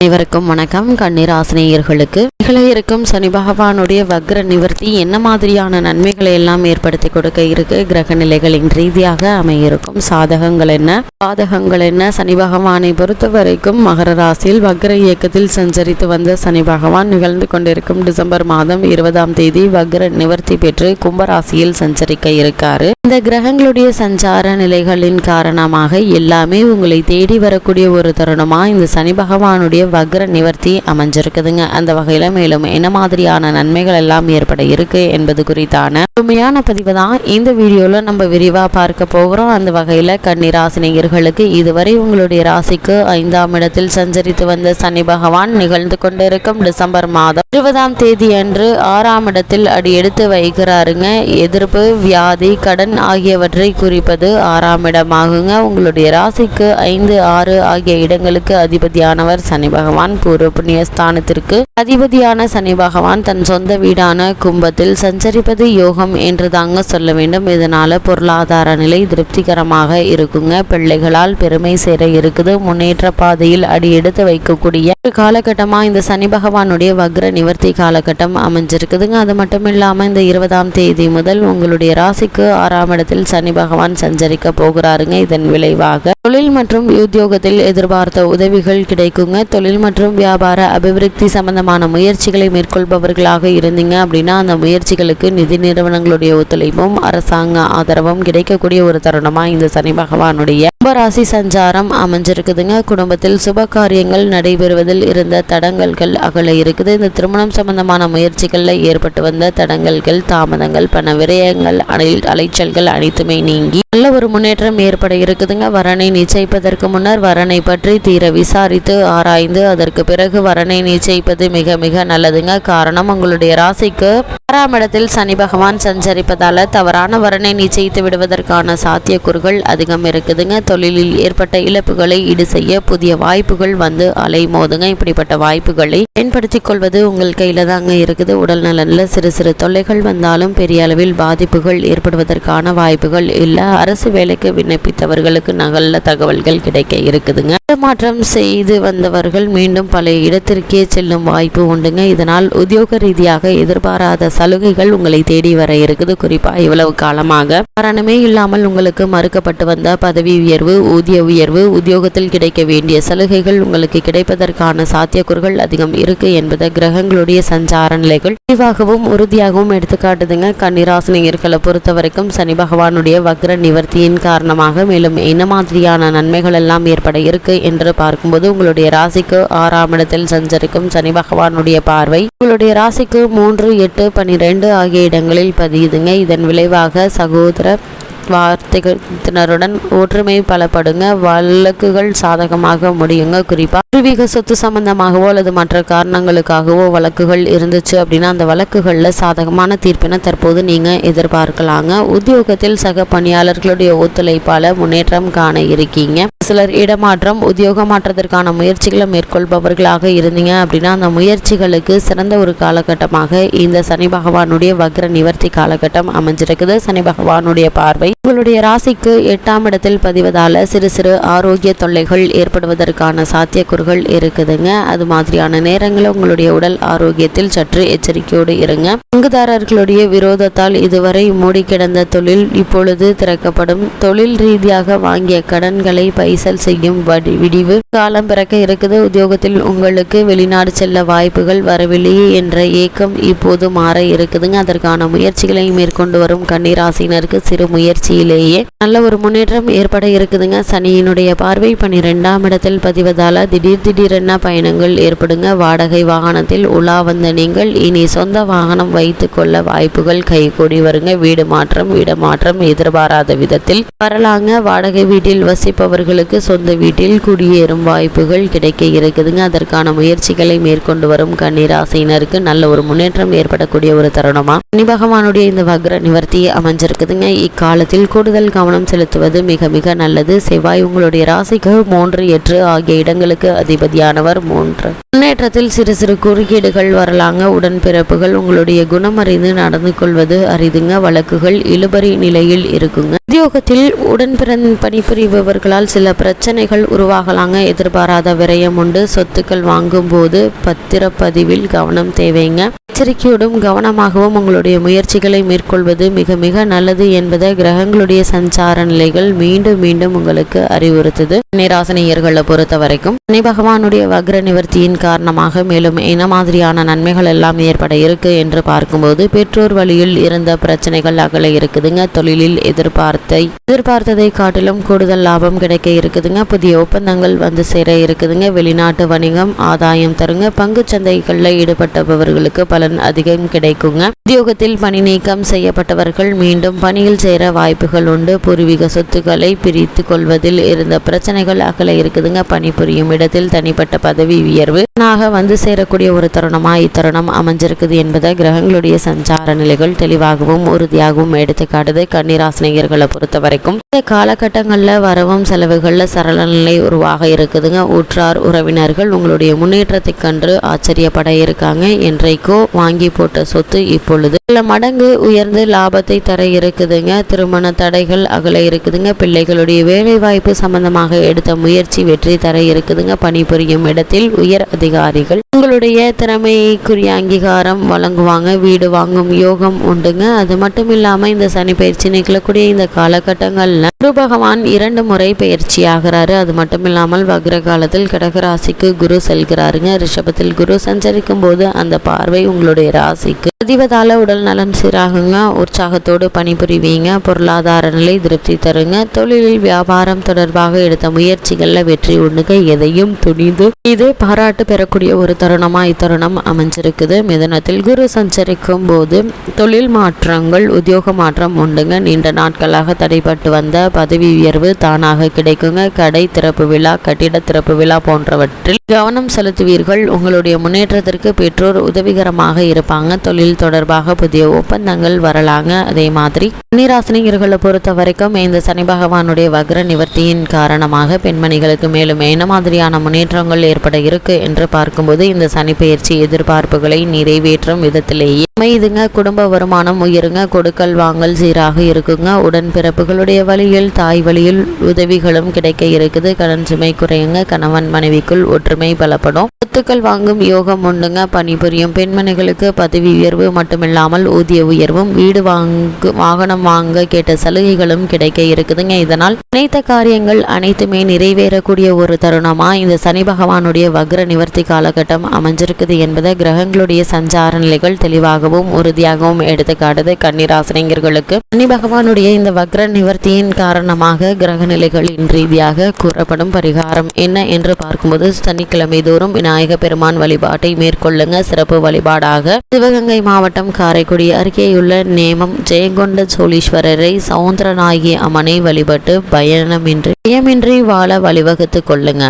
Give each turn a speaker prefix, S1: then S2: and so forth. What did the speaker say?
S1: அனைவருக்கும் வணக்கம். கண்ணீர் நிகழ இருக்கும் சனி பகவானுடைய வக்ர நிவர்த்தி என்ன மாதிரியான நன்மைகளை எல்லாம் ஏற்படுத்தி கொடுக்க இருக்கு? கிரக நிலைகளின் ரீதியாக அமையிருக்கும் சாதகங்கள் என்ன? பாதகங்கள் என்ன? சனி பகவானை பொறுத்த வரைக்கும் மகர ராசியில் வக்ர இயக்கத்தில் சஞ்சரித்து வந்த சனி பகவான் நிகழ்ந்து கொண்டிருக்கும் டிசம்பர் மாதம் இருபதாம் தேதி வக்ர நிவர்த்தி பெற்று கும்பராசியில் சஞ்சரிக்க இருக்காரு. இந்த கிரகங்களுடைய சஞ்சார நிலைகளின் காரணமாக எல்லாமே உங்களை தேடி வரக்கூடிய ஒரு தருணமா? இந்த சனி பகவானுடைய வக்ர நிவர்த்தி அமைஞ்சிருக்குதுங்க. அந்த வகையில மேலும் என்ன மாதிரியான நன்மைகள் எல்லாம் ஏற்பட இருக்கு என்பது குறித்தான உண்மையான பதிவு தான் இந்த வீடியோல நம்ம விரிவா பார்க்க போகிறோம். அந்த வகையில கன்னிராசினியர்களுக்கு இதுவரை உங்களுடைய ராசிக்கு ஐந்தாம் இடத்தில் சஞ்சரித்து வந்த சனி பகவான் நிகழ்ந்து கொண்டிருக்கும் டிசம்பர் மாதம் இருபதாம் தேதி அன்று ஆறாம் இடத்தில் அடி எடுத்து வைக்கிறாருங்க. எதிர்ப்பு வியாதி கடன் ஆகியவற்றை குறிப்பது ஆறாம் இடமாகுங்க. உங்களுடைய ராசிக்கு ஐந்து ஆறு ஆகிய இடங்களுக்கு அதிபதியானவர் சனி பகவான் பூர்வ புண்ணிய ஸ்தானத்திற்கு அதிபதியான சனி பகவான் தன் சொந்த வீடான கும்பத்தில் சஞ்சரிப்பது யோகம் என்று தாங்க சொல்ல வேண்டும். இதனால பொருளாதார நிலை திருப்திகரமாக இருக்குங்க. பிள்ளைகளால் பெருமை சேர இருக்குது. முன்னேற்ற பாதையில் அடி எடுத்து வைக்கக்கூடிய காலகட்டமா இந்த சனி பகவானுடைய வக்ர நிவர்த்தி காலகட்டம் அமைஞ்சிருக்குதுங்க. அது மட்டும் இல்லாம இந்த இருபதாம் தேதி முதல் உங்களுடைய ராசிக்கு ஆறாம் இடத்தில் சனி பகவான் சஞ்சரிக்க போகிறாருங்க. இதன் விளைவாக தொழில் மற்றும் உத்தியோகத்தில் எதிர்பார்த்த உதவிகள் கிடைக்குங்க. தொழில் மற்றும் வியாபார அபிவிருத்தி சம்பந்தமான முயற்சிகளை மேற்கொள்பவர்களாக இருந்தீங்க அப்படின்னா அந்த முயற்சிகளுக்கு நிதி நிறுவனங்களுடைய ஒத்துழைப்பும் அரசாங்க ஆதரவும் கிடைக்கக்கூடிய ஒரு தருணமாக இந்த சனி பகவானுடைய கும்பராசி சஞ்சாரம் அமைஞ்சிருக்குதுங்க. குடும்பத்தில் சுப காரியங்கள் நடைபெறுவதில் இருந்த தடங்கல்கள் அகல இருக்குது. இந்த திருமணம் சம்பந்தமான முயற்சிகளில் ஏற்பட்டு வந்த தடங்கல்கள் தாமதங்கள் பண விரயங்கள் அலை அலைச்சல்கள் அனைத்துமே நீங்கி நல்ல ஒரு முன்னேற்றம் ஏற்பட இருக்குதுங்க. வரனை நிச்சயிப்பதற்கு முன்னர் வரனை பற்றி தீர விசாரித்து ஆராய்ந்து அதற்கு பிறகு வரனை நிச்சயிப்பது மிக மிக நல்லதுங்க. காரணம் உங்களுடைய ராசிக்கு ஆறாம் இடத்தில் சனி பகவான் சஞ்சரிப்பதால தவறான வரனை நிச்சயித்து விடுவதற்கான சாத்தியக்கூறுகள் அதிகம் இருக்குதுங்க. தொழிலில் ஏற்பட்ட இழப்புகளை ஈடு செய்ய புதிய வாய்ப்புகள் வந்து அலை மோதுங்க இப்படிப்பட்ட வாய்ப்புகளை பயன்படுத்திக் கொள்வது உங்கள் கையில தாங்க இருக்குது. உடல் நலனில் சிறு சிறு தொல்லைகள் வந்தாலும் பெரிய அளவில் பாதிப்புகள் ஏற்படுவதற்கான வாய்ப்புகள் இல்லை. அரசு வேலைக்கு விண்ணப்பித்தவர்களுக்கு நல்ல தகவல்கள் கிடைக்க இருக்குதுங்க. மாற்றம் செய்து வந்தவர்கள் மீண்டும் பழைய இடத்திற்கே செல்லும் வாய்ப்பு உண்டுங்க. இதனால் உத்தியோக ரீதியாக எதிர்பாராத சலுகைகள் உங்களை தேடி வர இருக்குது. குறிப்பாக இவ்வளவு காலமாக காரணமே இல்லாமல் உங்களுக்கு மறுக்கப்பட்டு வந்த பதவி உயர்வு ஊதிய உயர்வு உத்தியோகத்தில் கிடைக்க வேண்டிய சலுகைகள் உங்களுக்கு கிடைப்பதற்கான சாத்தியக்கூறுகள் அதிகம் இருக்கு என்பதை கிரகங்களுடைய சஞ்சார நிலைகள் தெளிவாகவும் உறுதியாகவும் எடுத்துக்காட்டுதுங்க கன்னிராசினியர்களை பொறுத்த வரைக்கும் சனி பகவானுடைய வக்ர நிவர்த்தியின் காரணமாக மேலும் என்ன மாதிரியான நன்மைகள் எல்லாம் ஏற்பட இருக்கு என்று பார்க்கும்போது உங்களுடைய ராசிக்கு ஆறாம் இடத்தில் சஞ்சரிக்கும் சனி பகவானுடைய பார்வை. உங்களுடைய ராசிக்கு மூன்று எட்டு பனிரெண்டு ஆகிய இடங்களில் பதியுதுங்க. இதன் விளைவாக சகோதர வார்த்தைகளுடன் ஒற்றுமை பலப்படுங்க. வழக்குகள் சாதகமாக முடியுங்க குறிப்பா. பூர்வீக சொத்து சம்பந்தமாகவோ அல்லது மற்ற காரணங்களுக்காகவோ வழக்குகள் இருந்துச்சு அப்படின்னா அந்த வழக்குகளில் சாதகமான தீர்ப்பினை தற்போது நீங்க எதிர்பார்க்கலாங்க. உத்தியோகத்தில் சக பணியாளர்களுடைய ஒத்துழைப்பால முன்னேற்றம் காண இருக்கீங்க. சிலர் இடமாற்றம் உத்தியோக மாற்றத்திற்கான முயற்சிகளை மேற்கொள்பவர்களாக இருந்தீங்க அப்படின்னா அந்த முயற்சிகளுக்கு சிறந்த ஒரு காலகட்டமாக இந்த சனி பகவானுடைய வக்ர நிவர்த்தி காலகட்டம் அமைஞ்சிருக்குது. சனி பகவானுடைய பார்வை உங்களுடைய ராசிக்கு எட்டாம் இடத்தில் பதிவதால் சிறு சிறு ஆரோக்கிய தொல்லைகள் ஏற்படுவதற்கான சாத்தியக்கூறுகள் இருக்குதுங்க. அது மாதிரியான நேரங்களில் உங்களுடைய உடல் ஆரோக்கியத்தில் சற்று எச்சரிக்கையோடு இருங்க. பங்குதாரர்களுடைய விரோதத்தால் இதுவரை மூடி கிடந்த தொழில் இப்பொழுது திறக்கப்படும். தொழில் ரீதியாக வாங்கிய கடன்களை பைசல் செய்யும் வடி விடிவு காலம் பிறக்க இருக்குது. உத்தியோகத்தில் உங்களுக்கு வெளிநாடு செல்ல வாய்ப்புகள் வரவில்லையே என்ற ஏக்கம் இப்போது மாற இருக்குதுங்க. அதற்கான முயற்சிகளை மேற்கொண்டு வரும் கன்னிராசினருக்கு சிறு முயற்சி ராசியிலேயே நல்ல ஒரு முன்னேற்றம் ஏற்பட இருக்குதுங்க. சனியினுடைய பார்வை பன்னிரெண்டாம் இடத்தில் பதிவதால திடீர் திடீரென பயணங்கள் ஏற்படுங்க. வாடகை வாகனத்தில் உலா வந்த நீங்கள் இனி சொந்த வாகனம் வைத்து கொள்ள வாய்ப்புகள் கைகூடி வருங்க. வீடு மாற்றம் இடமாற்றம் எதிர்பாராத விதத்தில் வரலாங்க. வாடகை வீட்டில் வசிப்பவர்களுக்கு சொந்த வீட்டில் குடியேறும் வாய்ப்புகள் கிடைக்க இருக்குதுங்க. அதற்கான முயற்சிகளை மேற்கொண்டு வரும் கன்னிராசினருக்கு நல்ல ஒரு முன்னேற்றம் ஏற்படக்கூடிய ஒரு தருணமா? சனி பகவானுடைய இந்த வக்ர நிவர்த்தி அமைஞ்சிருக்குதுங்க. இக்காலத்தில் விஷயத்தில் கூடுதல் கவனம் செலுத்துவது மிக மிக நல்லது. செவ்வாய் உங்களுடைய ராசிக்கு மூன்று எட்டு ஆகிய இடங்களுக்கு அதிபதியானவர் மூன்று. முன்னேற்றத்தில் சிறு சிறு குறுக்கீடுகள் வரலாங்க. உடன்பிறப்புகள் உங்களுடைய குணம் அறிந்து நடந்து கொள்வது அரிதுங்க. வழக்குகள் இழுபறி நிலையில் இருக்குங்க. உத்தியோகத்தில் உடன்பிறன் பணிபுரிபவர்களால் சில பிரச்சனைகள் உருவாகலாங்க. எதிர்பாராத விரயம் உண்டு. சொத்துக்கள் வாங்கும்போது பத்திரப்பதிவில் கவனம் தேவைங்க. எச்சரிக்கையோடும் கவனமாகவும் உங்களுடைய முயற்சிகளை மேற்கொள்வது மிக மிக நல்லது என்பதை கிரகங்களுடைய சஞ்சார நிலைகள் மீண்டும் மீண்டும் உங்களுக்கு அறிவுறுத்துது. நிராசனையர்களை பொறுத்த வரைக்கும் சனி பகவானுடைய வக்ர நிவர்த்தியின் காரணமாக மேலும் என்ன மாதிரியான நன்மைகள் எல்லாம் ஏற்பட இருக்கு என்று பார்க்கும்போது பெற்றோர் வழியில் இருந்த பிரச்சனைகள் அகல இருக்குதுங்க. தொழிலில் எதிர்பார்த்தை எதிர்பார்த்ததை காட்டிலும் கூடுதல் லாபம் கிடைக்க இருக்குதுங்க. புதிய ஒப்பந்தங்கள் வந்து சேர இருக்குதுங்க. வெளிநாட்டு வணிகம் ஆதாயம் தருங்க. பங்கு சந்தைகளில் ஈடுபட்டவர்களுக்கு பலன் அதிகம் கிடைக்குங்க. உத்தியோகத்தில் பணி நீக்கம் செய்யப்பட்டவர்கள் மீண்டும் பணியில் சேர வாய்ப்பு வாய்ப்புகள் உண்டு. பூர்வீக சொத்துக்களை பிரித்து கொள்வதில் இருந்த பிரச்சனைகள் அகல இருக்குதுங்க. பணிபுரியும் இடத்தில் தனிப்பட்ட பதவி உயர்வு. நாக வந்து சேரக்கூடிய ஒரு தருணமா இத்தருணம் அமைஞ்சிருக்குது என்பதை கிரகங்களுடைய சஞ்சார நிலைகள் தெளிவாகவும் உறுதியாகவும் எடுத்துக்காட்டுது. கன்னிராசினியர்களை பொறுத்த வரைக்கும் இந்த காலகட்டங்களில் வரவும் செலவுகளில் சரள நிலை உருவாக இருக்குதுங்க. உற்றார் உறவினர்கள் உங்களுடைய முன்னேற்றத்தை கண்டு ஆச்சரியப்பட இருக்காங்க. என்றைக்கோ வாங்கி போட்ட சொத்து இப்பொழுது சில மடங்கு உயர்ந்து லாபத்தை தர இருக்குதுங்க. திருமண தடைகள் அகல இருக்குதுங்க. பிள்ளைகளுடைய வேலைவாய்ப்பு சம்பந்தமாக எடுத்த முயற்சி வெற்றி தர இருக்குதுங்க. பணிபுரியும் இடத்தில் உயர் அதிகாரிகள் உங்களுடைய திறமைக்குரிய அங்கீகாரம் வழங்குவாங்க. வீடு வாங்கும் யோகம் உண்டுங்க. அது மட்டும் இல்லாம இந்த சனி பயிற்சி நிகழக்கூடிய இந்த காலகட்டங்கள்ல குரு பகவான் இரண்டு முறை பயிற்சி ஆகிறாரு. அது மட்டும் இல்லாமல் வக்ர காலத்தில் கடகராசிக்கு குரு செல்கிறாருங்க. ரிஷபத்தில் குரு சஞ்சரிக்கும் போது அந்த பார்வை உங்களுடைய ராசிக்கு. பதிவதால உடல் நலம் சீராகுங்க. உற்சாகத்தோடு பணிபுரிவீங்க. பொருளாதார பொருளாதார நிலை திருப்தி தருங்க. தொழிலில் வியாபாரம் தொடர்பாக எடுத்த முயற்சிகளில் வெற்றி உண்டுங்க எதையும் துணிந்து இது பாராட்டு பெறக்கூடிய ஒரு தருணமா இத்தருணம் அமைஞ்சிருக்குது. மிதனத்தில் குரு சஞ்சரிக்கும் போது தொழில் மாற்றங்கள் உத்தியோக மாற்றம் உண்டுங்க. நீண்ட நாட்களாக தடைபட்டு வந்த பதவி உயர்வு தானாக கிடைக்குங்க. கடை திறப்பு விழா கட்டிட திறப்பு விழா போன்றவற்றில் கவனம் செலுத்துவீர்கள். உங்களுடைய முன்னேற்றத்திற்கு பெற்றோர் உதவிகரமாக இருப்பாங்க. தொழில் தொடர்பாக புதிய ஒப்பந்தங்கள் வரலாங்க. அதே மாதிரி நீராசினியர்களை பொறுத்த வரைக்கும் இந்த சனி பகவானுடைய வக்ர நிவர்த்தியின் காரணமாக பெண்மணிகளுக்கு மேலும் என்ன மாதிரியான முன்னேற்றங்கள் ஏற்பட இருக்கு என்று பார்க்கும்போது இந்த சனி பயிற்சி எதிர்பார்ப்புகளை நிறைவேற்றும் விதத்திலேயே அமைதுங்க. குடும்ப வருமானம் உயருங்க. கொடுக்கல் வாங்கல் சீராக இருக்குங்க. உடன்பிறப்புகளுடைய வழியில் தாய் வழியில் உதவிகளும் கிடைக்க இருக்குது. கடன் சுமை குறையுங்க. கணவன் மனைவிக்குள் ஒற்றுமை பலப்படும். சொத்துக்கள் வாங்கும் யோகம் உண்டுங்க. பணிபுரியும் பெண்மணிகளுக்கு பதவி உயர்வு மட்டுமில்லாமல் ஊதிய உயர்வும் வீடு வாங்கு வாகனம் வாங்க கேட்ட சலுகைகளும் கிடைக்க இருக்குதுங்க. இதனால் நினைத்த காரியங்கள் அனைத்துமே நிறைவேறக்கூடிய ஒரு தருணமா இந்த சனி பகவானுடைய வக்ர நிவர்த்தி காலகட்டம் அமைஞ்சிருக்குது என்பதை கிரகங்களுடைய சஞ்சார நிலைகள் தெளிவாகவும் உறுதியாகவும் எடுத்துக்காட்டுது. கன்னிராசினியர்களுக்கு சனி பகவானுடைய இந்த வக்ர நிவர்த்தியின் காரணமாக கிரக நிலைகளின் ரீதியாக கூறப்படும் பரிகாரம் என்ன என்று பார்க்கும்போது சனிக்கிழமை தோறும் விநாயகர் விநாயக பெருமான் வழிபாட்டை மேற்கொள்ளுங்க. சிறப்பு வழிபாடாக சிவகங்கை மாவட்டம் காரைக்குடி அருகேயுள்ள நேமம் ஜெயங்கொண்ட சோழீஸ்வரரை சவுந்தரநாயகி அம்மனை வழிபட்டு பயணமின்றி பயமின்றி வாழ வழிவகுத்து கொள்ளுங்க.